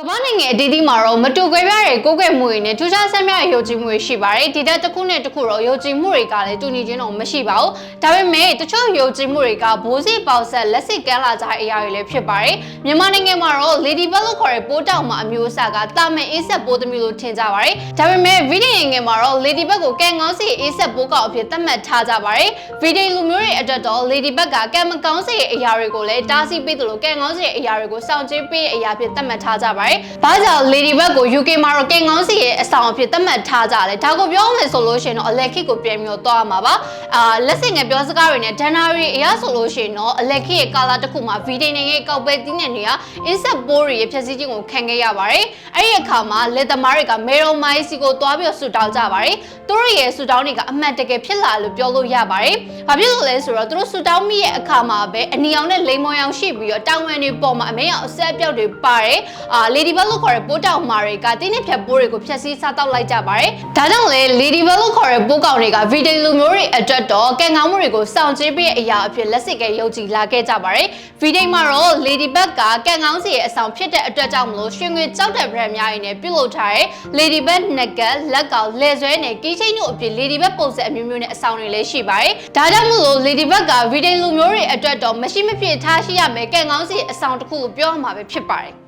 ကမ္ဘာနိုင်ငံအသီးသီးမှာတော့မတူကွဲပြားတဲ့ကိုယ်ကွယ်မှုတွေနဲ့ထူးခြားဆန်းမြတဲ့ယုံကြည်မှုတွေရှိပါတယ်ဒီတက်တစ်ခုနဲ့တစ်ခုတော့ယုံကြည်မှုတွေကလည်းတူညီချင်းတော့မရှိပါဘူးဒါပေမဲ့တချို့ယုံကြည်မှုတွေကဘိုးစီပေါဆက်လက်စစ်ကမ်းလာကြတဲ့အရာတွေလည်းဖြစ်ပါတယ်မြန်မာနိုင်ငံမှာတော့ Lady Bug လို့ခေါ်တဲ့ပိုးတောင်မှာအမျိုးအစားကတာမန်အေးဆက်ပိုးသမီးလို့ထင်ကြပါတယ်ဒါပေမဲ့ဗီဒီယိုငယ်မှာတော့ Lady Bug ကိုကံကောင်းစီအေးဆက်ပိုးကောင်အဖြစ်သတ်မှတ်ထားကြပါတယ်ဗီဒီယိုလူမျိုးတွေအတွက်တော့ Lady Bug ကကံမကောင်းစီရဲ့အရာတွေကိုလည်းတားဆီးပေးသလိုကံကောင်းစီရဲ့အရာတွေကိုစောင့်ကြည့်ပေးတဲ့အရာဖြစ်သတ်မှတ်ထားကြပါတယ်ဘာကြောင့် Ladybug ကို UK မှာတော့ကင်ကောင်းစီရဲ့အဆောင်အဖြစ်သတ်မှတ်ထားကြတယ်ဒါကိုပြောမယ်ဆိုလို့ရှိရင်တော့ Alexi ကိုပြန်ပြီးတော့သွားမှာပါအာလက်စင်ငယ်ပြောစကားတွေနဲ့ January အရဆိုလို့ရှိရင်တော့ Alexi ရဲ့ color တစ်ခုမှာ video နဲ့ရဲ့ကောက်ပဲတင်းတဲ့နေရာ insect ပိုးတွေရဲ့ဖြည့်ဆည်းခြင်းကိုခံခဲ့ရပါတယ်အဲ့ဒီအခါမှာလက်သမားတွေကမေရိုမိုင်းစီကိုသွားပြီးတော့ဆူတောင်းကြပါတယ်သူတို့ရဲ့ဆူတောင်းတွေကအမှန်တကယ်ဖြစ်လာလို့ပြောလို့ရပါတယ်ဘာဖြစ်လို့လဲဆိုတော့သူတို့ဆူတောင်းမိရဲ့အခါမှာပဲအနီအောင်နဲ့လိမ်မောင်အောင်ရှိပြီးတော့တောင်ဝင်တွေပေါ်မှာအမေအောင်အဆက်အပြောက်တွေပါတယ်အာ Ladybug လို့ခေါ်တဲ့ပိုးတောင်မာတွေကတင်းနဲ့ဖြတ်ပိုးတွေကိုဖျက်ဆီးစားတောက်လိုက်ကြပါတယ်ဒါကြောင့်လေ Ladybug လို့ခေါ်တဲ့ပိုးကောင်တွေကဗီဒီယိုလူမျိုးတွေအတွက်တော့ကံကောင်းမှုတွေကိုစောင့်ကြည့်ပေးတဲ့အရာအဖြစ်လက်စစ်ကဲယုံကြည်လာခဲ့ကြပါတယ်ဗီဒီယိုမှာတော့ Ladybug ကကံကောင်းစီရဲ့အဆောင်ဖြစ်တဲ့အတွက်ကြောင့်မလို့ရွှေငွေကြောက်တဲ့ brand များရင်းနဲ့ပြုလုပ်ထားတဲ့ Ladybug နဂတ်လက်ကောင်လက်ဆွဲနဲ့ကီးချိန်းတို့အပြင် Ladybug ပုံစံအမျိုးမျိုးနဲ့အဆောင်တွေလည်းရှိပါတယ်ဒါကြောင့်မလို့ Ladybug ကဗီဒီယိုလူမျိုးတွေအတွက်တော့မရှိမဖြစ်ထားရှိရမယ်ကံကောင်းစီရဲ့အဆောင်တစ်ခုကိုပြောရမှာပဲဖြစ်ပါတယ်